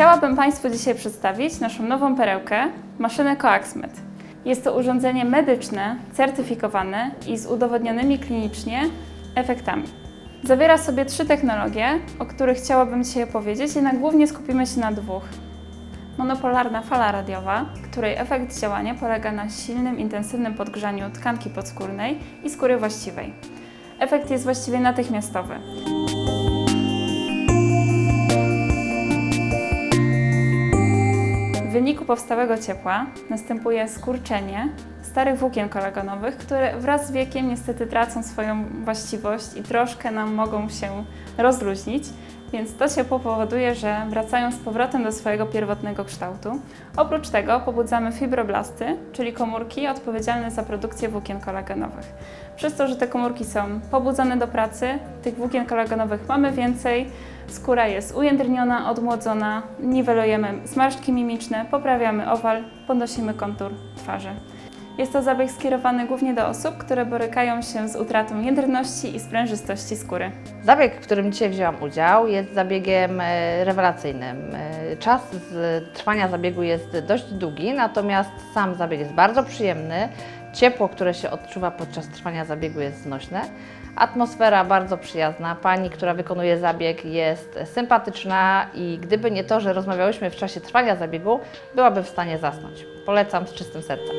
Chciałabym Państwu dzisiaj przedstawić naszą nową perełkę, maszynę CoaxMed. Jest to urządzenie medyczne, certyfikowane i z udowodnionymi klinicznie efektami. Zawiera sobie trzy technologie, o których chciałabym dzisiaj opowiedzieć, jednak głównie skupimy się na dwóch. Monopolarna fala radiowa, której efekt działania polega na silnym, intensywnym podgrzaniu tkanki podskórnej i skóry właściwej. Efekt jest właściwie natychmiastowy. W wyniku powstałego ciepła następuje skurczenie starych włókien kolagonowych, które wraz z wiekiem niestety tracą swoją właściwość i troszkę nam mogą się rozluźnić, więc to ciepło powoduje, że wracają z powrotem do swojego pierwotnego kształtu. Oprócz tego pobudzamy fibroblasty, czyli komórki odpowiedzialne za produkcję włókien kolagenowych. Przez to, że te komórki są pobudzone do pracy, tych włókien kolagenowych mamy więcej, skóra jest ujędrniona, odmłodzona, niwelujemy zmarszczki mimiczne, poprawiamy owal, podnosimy kontur twarzy. Jest to zabieg skierowany głównie do osób, które borykają się z utratą jędrności i sprężystości skóry. Zabieg, w którym dzisiaj wzięłam udział, jest zabiegiem e, rewelacyjnym. E, Czas trwania zabiegu jest dość długi, natomiast sam zabieg jest bardzo przyjemny. Ciepło, które się odczuwa podczas trwania zabiegu jest znośne. Atmosfera bardzo przyjazna. Pani, która wykonuje zabieg jest sympatyczna i gdyby nie to, że rozmawiałyśmy w czasie trwania zabiegu, byłaby w stanie zasnąć. Polecam z czystym sercem.